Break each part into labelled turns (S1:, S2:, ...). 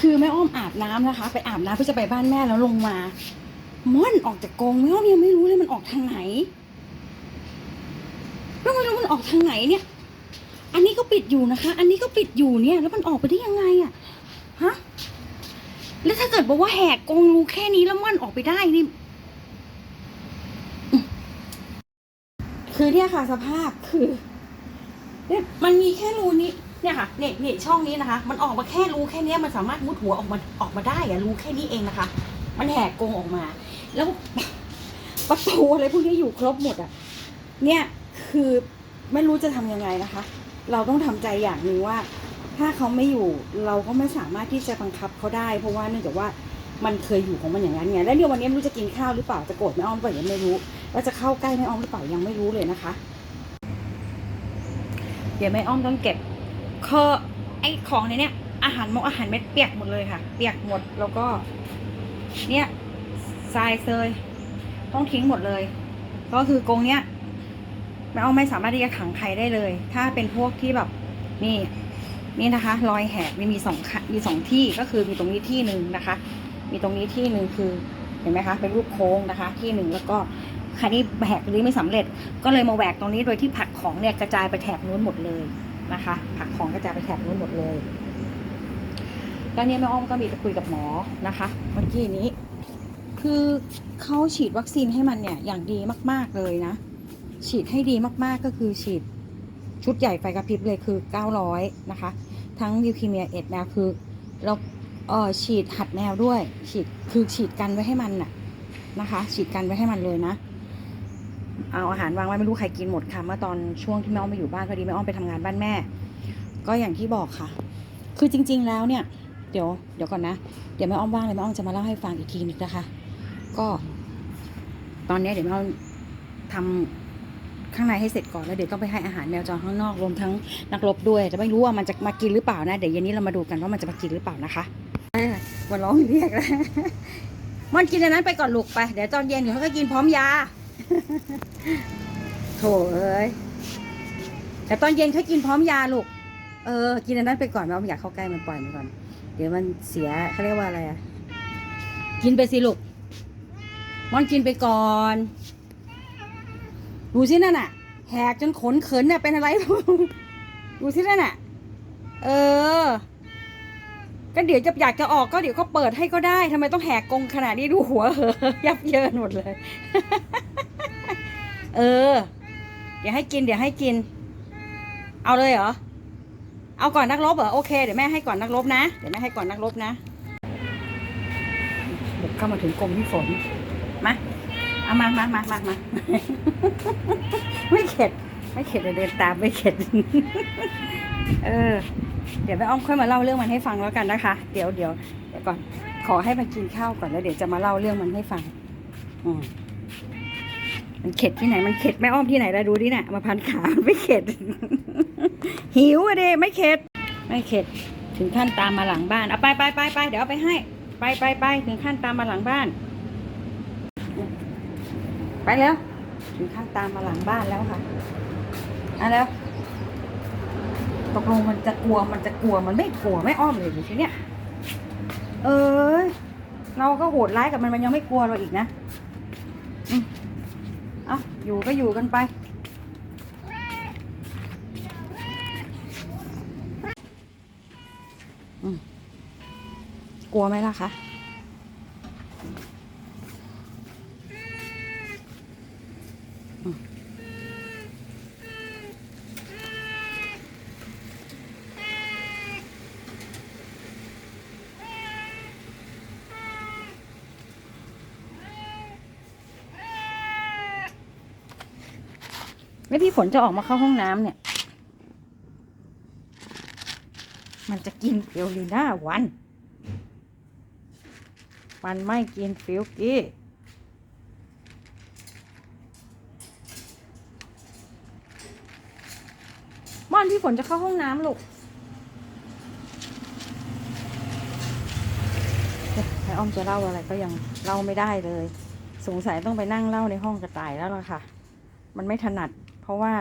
S1: คือแม่อ้อมอาบน้ำนะคะ ไปอาบน้ำเพื่อจะไปบ้านแม่แล้วลงมาม่อนออกจากกรงแม่อ้อมยังไม่รู้เลยมันออกทางไหนแล้วมันมันออกทางไหนเนี่ย อันนี้ก็ปิดอยู่นะคะ อันนี้ก็ปิดอยู่เนี่ย แล้วมันออกไปได้ยังไงอะฮะแล้วถ้าเกิดบอกว่าแหกกรงรูแค่นี้แล้วม่อนออกไปได้นี่คือเนี่ยค่ะสภาพคือเนี่ยมันมีแค่รูนี้ เนี่ยค่ะเนี่ยเนี่ยช่องนี้นะคะ มันออกมาแค่รูแค่นี้มันสามารถมุดหัวออกมาออกมาได้อะรูแค่นี้เองนะคะ มันแหกกรงออกมา แล้วประตูอะไรพวกนี้อยู่ครบหมดอะเนี่ยคือไม่รู้จะทำยังไงนะคะ เราต้องทำใจอย่างหนึ่งว่า ถ้าเขาไม่อยู่เราก็ไม่สามารถที่จะบังคับเขาได้ เพราะว่าเนื่องจากว่ามันเคยอยู่ของมันอย่างนั้นไงแล้วเนี่ยวันนี้ไม่รู้จะกินข้าวหรือเปล่าจะโกรธแม่อ้อมเปล่ายังไม่รู้ว่าจะเข้าใกล้แม่อ้อมหรือเปล่ายังไม่รู้เลยนะคะ เดี๋ยวแม่อ้อมต้องเก็บ เคอไอของในเนี้ยอาหารมกอาหารเม็ดเปียกหมดเลยค่ะ เปียกหมดแล้วก็ เนี่ยทรายเซยต้องทิ้งหมดเลย ก็คือกรงเนี้ยแม่อ้อมไม่สามารถที่จะขังใครได้เลย ถ้าเป็นพวกที่แบบนี่นี่นะคะ รอยแหกมีมีสองมีสองที่ก็คือมีตรงนี้ที่หนึ่งนะคะ มีตรงนี้ที่หนึ่งคือเห็นไหมคะเป็นรูปโค้งนะคะ ที่หนึ่งแล้วก็คันนี้แหกตรงนี้ไม่สำเร็จ ก็เลยมาแหวกตรงนี้โดยที่ผักของเนี่ยกระจายไปแถบนู้นหมดเลย นะคะ ผักของกระจายไปแถบนู้นหมดเลยแล้วเนี่ยแม่อ้อมก็มีคุยกับหมอนะคะเมื่อกี้นี้ คือเขาฉีดวัคซีนให้มันเนี่ยอย่างดีมาก ๆเลยนะ ฉีดให้ดีมากๆก็คือฉีดชุดใหญ่ไฟกระพริบเลยคือ 900 นะคะ ทั้งลิวคีเมียเอ็ดแมวคือเราเออฉีดหัดแมวด้วย ฉีดคือฉีดกันไว้ให้มันน่ะนะคะ ฉีดกันไว้ให้มันเลยนะ เอาอาหารวางไว้ไม่รู้ใครกินหมดค่ะเมื่อตอนช่วงที่แม่อ้อมไปอยู่บ้านพอดีแม่อ้อมไปทำงานบ้านแม่ ก็อย่างที่บอกค่ะ คือจริง ๆ แล้วเนี่ย เดี๋ยวเดี๋ยวก่อนนะ เดี๋ยวแม่อ้อมว่างเลยแม่อ้อมจะมาเล่าให้ฟังอีกทีนึงนะคะ ก็ ตอนนี้เดี๋ยวแม่อ้อมทำข้างในให้เสร็จก่อนแล้วเดี๋ยวต้องไปให้อาหารแมวจรข้างนอกรวมทั้งนักรบด้วยแต่ไม่รู้ว่ามันจะมากินหรือเปล่านะเดี๋ยวเย็นนี้เรามาดูกันว่ามันจะมากินหรือเปล่านะคะมันร้องเรียกแล้วมันกินอันนั้นไปก่อนลูกไป เดี๋ยวตอนเย็นเดี๋ยวเขาก็กินพร้อมยา โถเอ้ยแต่ตอนเย็นเขากินพร้อมยาลูก เออ กินอันนั้นไปก่อนเราไม่อยากเข้าใกล้มันปล่อยมันก่อน เดี๋ยวมันเสียเขาเรียกว่าอะไรอะกินไปสิลูกมันกินไปก่อน ดูสินั่นน่ะ แหกจนขนเขินเนี่ยเป็นอะไรดูสินั่นน่ะ เออ ก็เดี๋ยวจะอยากจะออกก็เดี๋ยวก็เปิดให้ก็ได้ทำไมต้องแหกกงขนาดนี้ดูหัวเหอยับเยินหมดเลย เออ เดี๋ยวให้กิน เดี๋ยวให้กิน เอาเลยเหรอ เอาก่อนนักรบเหรอ โอเค เดี๋ยวแม่ให้ก่อนนักรบนะ เดี๋ยวแม่ให้ก่อนนักรบนะบุกเข้ามาถึงกรมพี่ฝน มา เอามามามามามาไม่เข็ด ไม่เข็ดเดี๋ยวเดินตามไม่เข็ด เออ เดี๋ยวแม่อ้อมค่อยมาเล่าเรื่องมันให้ฟังแล้วกันนะคะ เดี๋ยวเดี๋ยวเดี๋ยวก่อน ขอให้มันกินข้าวก่อนแล้วเดี๋ยวจะมาเล่าเรื่องมันให้ฟัง อืม มันเข็ดที่ไหน มันเข็ดแม่อ้อมที่ไหนแล้วดูดิน่ะมาพันขาไม่เข็ด หิวอะเดไม่เข็ด ไม่เข็ด ถึงขั้นตามมาหลังบ้านเอาไปไปไปไปเดี๋ยวเอาไปให้ ไปไปไปถึงขั้นตามมาหลังบ้าน ไปแล้ว ถึงขั้นตามมาหลังบ้านแล้วค่ะอะแล้วตกลงมันจะกลัวมันจะกลัวมันไม่กลัวไม่อ้อมเลยทีเนี้ยเออเราก็โหดร้ายกับมันมันยังไม่กลัวเราอีกนะ อยู่ก็อยู่กันไป กลัวไหมล่ะคะ แล้วพี่ฝนจะออกมาเข้าห้องน้ำเนี่ย มันจะกินฟิลลีน่าวัน มันไม่กินฟิลกี้ม่อนพี่ฝนจะเข้าห้องน้ำลูกเอ๊ะแม่อ้อมจะเล่าอะไรก็ยังเล่าไม่ได้เลย สงสัยต้องไปนั่งเล่าในห้องกระต่ายแล้วล่ะค่ะ มันไม่ถนัด ราะว่า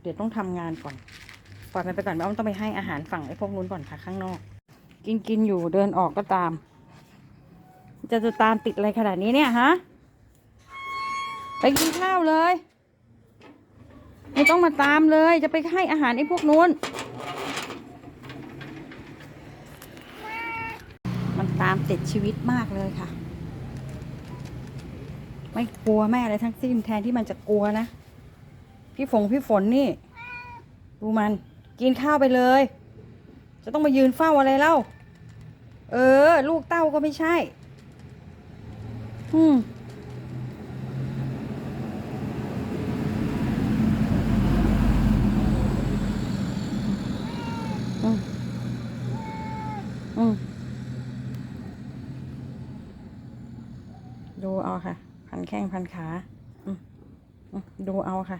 S1: เดี๋ยวต้องทำงานก่อนปล่อยมันไปก่อนแม่อ้อมต้องไปให้อาหารฝั่งไอ้พวกนู้นก่อนค่ะข้างนอก กินกินอยู่เดินออกก็ตาม จะจะตามติดอะไรขนาดนี้เนี่ยฮะไปกินข้าวเลย ไม่ต้องมาตามเลย จะไปให้อาหารไอ้พวกนู้น มันตามติดชีวิตมากเลยค่ะ ไม่กลัวแม่อะไรทั้งสิ้นแทนที่มันจะกลัวนะ พี่ฝงพี่ฝนนี่ ดูมัน กินข้าวไปเลย จะต้องมายืนเฝ้าอะไรเล่า เออ ลูกเต้าก็ไม่ใช่ อืมอืมดูเอาค่ะ พันแข้งพันขาอืมอืมดูเอาค่ะ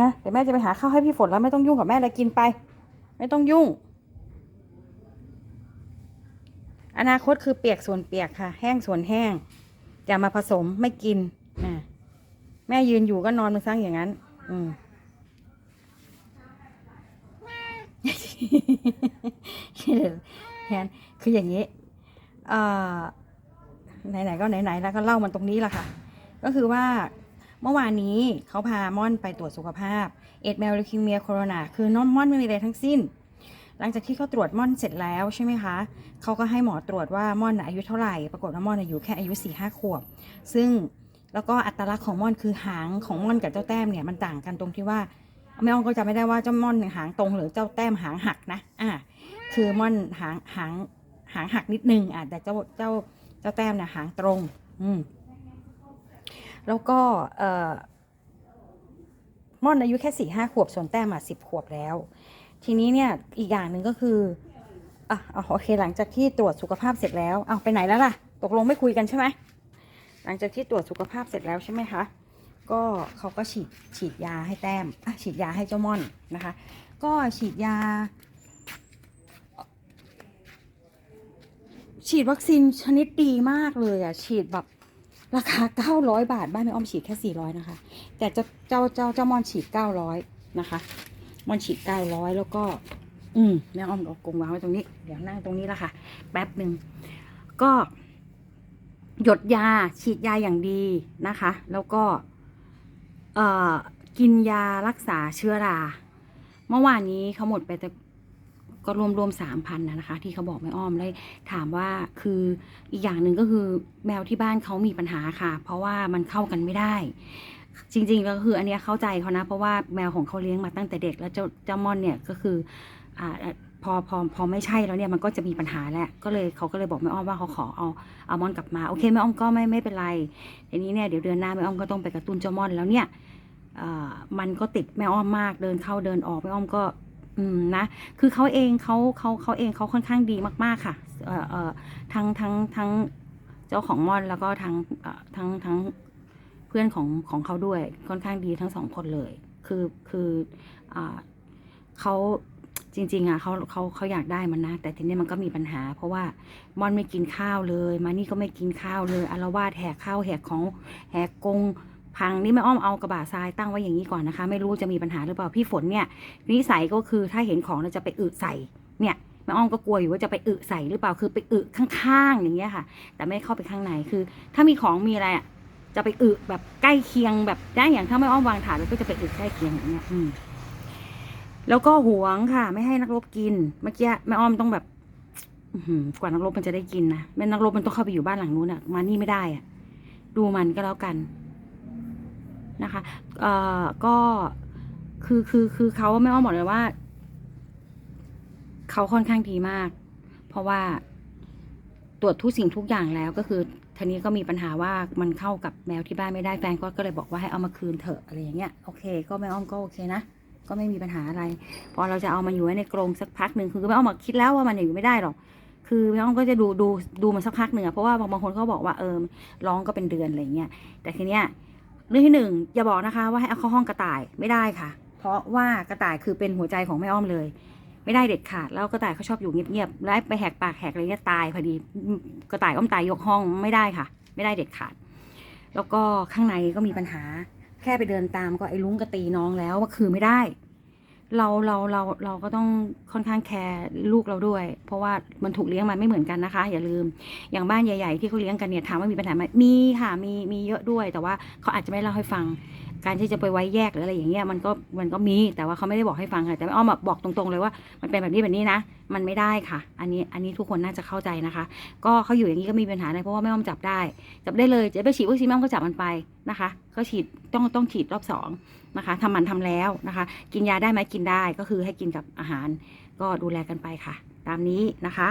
S1: นะเดี๋ยวแม่จะไปหาข้าวให้พี่ฝนแล้วไม่ต้องยุ่งกับแม่เลยกินไป ไม่ต้องยุ่ง อนาคตคือเปียกส่วนเปียกค่ะ แห้งส่วนแห้งอย่ามาผสมไม่กินนะแม่ยืนอยู่ก็นอนมันซะอย่างนั้น อืมแทนคืออย่างนี้เอ่อไหนๆก็ไหนๆแล้วก็เล่ามันตรงนี้แหละค่ะ ก็คือว่า เมื่อวานนี้เขาพาม่อนไปตรวจสุขภาพ เอดแมวลิคิเมียโคโรนาคือน้องม่อนไม่มีอะไรทั้งสิ้น หลังจากที่เขาตรวจม่อนเสร็จแล้วใช่ไหมคะเขาก็ให้หมอตรวจว่าม่อนอายุเท่าไหร่ ปรากฏว่าม่อนอายุแค่อายุ4ี่ห้าขวบ ซึ่งแล้วก็อัตลักษณ์ของม่อนคือหางของม่อนกับเจ้าแต้มเนี่ยมันต่างกันตรงที่ว่าแม่อ้อมก็จะไม่ได้ว่าเจ้าม่อนหางตรงหรือเจ้าแต้มหางหักนะอ่าคือม่อนหางหางหางหักนิดนึงอะแต่เจ้าเจ้าเจ้าแต้มเนี่ยหางตรง อืม แล้วก็ม่อนอายุแค่สี่ห้าขวบส่วนแต้มอะสิบขวบแล้ว ทีนี้เนี่ยอีกอย่างหนึ่งก็คืออะเอโอเคหลังจากที่ตรวจสุขภาพเสร็จแล้วเอาไปไหนแล้วล่ะ ตกลงไม่คุยกันใช่ไหมหลังจากที่ตรวจสุขภาพเสร็จแล้วใช่ไหมคะก็เขาก็ฉีดฉีดยาให้แต้มฉีดยาให้เจ้าม่อนนะคะ ก็ฉีดยา ฉีดวัคซีนชนิดดีมากเลยอะฉีดแบบ ราคา 900 บาท บ้านแม่อ้อมฉีดแค่ 400 นะคะ แต่เจ้าเจ้าเจ้าเจ้ามอนฉีด 900 นะคะ มอนฉีด 900 แล้วก็ อืมแม่อ้อมเอากงวางไว้ตรงนี้ เดี๋ยวนั่งตรงนี้ละค่ะ แป๊บหนึ่ง ก็ หยดยาฉีดยาอย่างดีนะคะ แล้วก็ เอ่อ กินยารักษาเชื้อรา เมื่อวานนี้เขาหมดไปแต่ ก็รวมรวมสามพันนะคะ ที่เขาบอกแม่อ้อมเลยถามว่าคืออีกอย่างหนึ่งก็คือแมวที่บ้านเขามีปัญหาค่ะ เพราะว่ามันเข้ากันไม่ได้ จริงๆแล้วคืออันเนี้ยเข้าใจเขานะ เพราะว่าแมวของเขาเลี้ยงมาตั้งแต่เด็กแล้วเจ้าเจ้ามอนเนี่ยก็คืออ่าพอพอพอไม่ใช่แล้วเนี่ยมันก็จะมีปัญหาแหละก็เลยเขาก็เลยบอกแม่อ้อมว่าเขาขอเอาเอามอนกลับมาโอเคแม่อ้อมก็ไม่ไม่เป็นไรทีนี้เนี่ยเดี๋ยวเดือนหน้าแม่อ้อมก็ต้องไปกระตุ้นเจ้ามอนแล้วเนี่ยมันก็ติดแม่อ้อมมากเดินเข้าเดินออกแม่อ้อมก็ อืมนะคือเขาเองเขาเขาเขาเองเขาค่อนข้างดีมาก ๆ ค่ะเอ่อเอ่อทั้งทั้งทั้งเจ้าของมอนแล้วก็ทั้งเอ่อทั้งทั้งเพื่อนของของเขาด้วยค่อนข้างดีทั้งสองคนเลย คือคืออ่าเขาจริง ๆอะเขาเขาเขาอยากได้มันนะ แต่ทีนี้มันก็มีปัญหา เพราะว่ามอนไม่กินข้าวเลย มานี่ก็ไม่กินข้าวเลยอารวาสแหกข้าวแหกของแหกกรง พังนี่แม่อ้อมเอากระบะทรายตั้งไว้อย่างนี้ก่อนนะคะ ไม่รู้จะมีปัญหาหรือเปล่าพี่ฝนเนี่ยนิสัยก็คือถ้าเห็นของเราจะไปอึใส่เนี่ยแม่อ้อมก็กลัวอยู่ว่าจะไปอึใส่หรือเปล่าคือไปอึข้างๆอย่างเงี้ยค่ะ แต่ไม่ได้เข้าไปข้างในคือ ถ้ามีของมีอะไรอะจะไปอึแบบใกล้เคียงแบบได้อย่างถ้าแม่อ้อมวางถาดแล้วก็จะไปอึใกล้เคียงอย่างเงี้ยอืมแล้วก็หวงค่ะ ไม่ให้นักรบกินเมื่อกี้แม่อ้อมต้องแบบกว่านักรบมันจะได้กินนะแม่นักรบมันต้องเข้าไปอยู่บ้านหลังนู้นอะมานี่ไม่ได้อะดูมันก็แล้วกัน นะคะเอ่อก็คือคือคือเขาไม่อ้อมบอกเลยว่า เขาค่อนข้างดีมาก เพราะว่าตรวจทุกสิ่งทุกอย่างแล้วก็คือทีนี้ก็มีปัญหาว่ามันเข้ากับแมวที่บ้านไม่ได้แฟนก็ก็เลยบอกว่าให้เอามาคืนเถอะอะไรอย่างเงี้ยโอเค ก็แม่อ้อมก็โอเคนะก็ไม่มีปัญหาอะไร พอเราจะเอามันอยู่ไว้ในกรงสักพักหนึ่งคือแม่อ้อมบอกคิดแล้วว่ามันอยู่ไม่ได้หรอกคือแม่อ้อมก็จะดูดูดูมันสักพักหนึ่งอะเพราะว่าบางบางคนเขาบอกว่าเออร้องก็เป็นเดือนอะไรเงี้ยแต่ทีเนี้ย เรื่องที่หนึ่งอย่าบอกนะคะว่าให้เอาเข้าห้องกระต่ายไม่ได้ค่ะ เพราะว่ากระต่ายคือเป็นหัวใจของแม่อ้อมเลย ไม่ได้เด็ดขาดแล้วกระต่ายเขาชอบอยู่เงียบๆแล้วไปแหกปากแหกอะไรเนี้ยตายพอดีกระต่ายอ้อมตายยกห้องไม่ได้ค่ะ ไม่ได้เด็ดขาด แล้วก็ข้างในก็มีปัญหา แค่ไปเดินตามก็ไอ้ลุงกระตีน้องแล้วว่าคือไม่ได้ เราเราเราเราก็ต้องค่อนข้างแคร์ลูกเราด้วย เพราะว่ามันถูกเลี้ยงมาไม่เหมือนกันนะคะ อย่าลืมอย่างบ้านใหญ่ ๆ ที่เขาเลี้ยงกันเนี่ยถามว่ามีปัญหาไหมมีค่ะมีมีเยอะด้วย แต่ว่าเขาอาจจะไม่เล่าให้ฟัง การที่จะไปไว้แยกหรืออะไรอย่างเงี้ยมันก็มันก็มีแต่ว่าเขาไม่ได้บอกให้ฟังค่ะ แต่ไม่อ้อมบอกตรงๆเลยว่ามันเป็นแบบนี้แบบนี้นะ มันไม่ได้ค่ะ อันนี้อันนี้ทุกคนน่าจะเข้าใจนะคะ ก็เขาอยู่อย่างนี้ก็มีปัญหาอะไรเพราะว่าแม่อ้อมจับได้ จับได้เลยจะไปฉีดวัคซีนแม่อ้อมก็จับมันไปนะคะ ก็ฉีดต้องต้องฉีดรอบสองนะคะทำมันทำแล้วนะคะ กินยาได้ไหมกินได้ก็คือให้กินกับอาหาร ก็ดูแลกันไปค่ะ ตามนี้นะคะ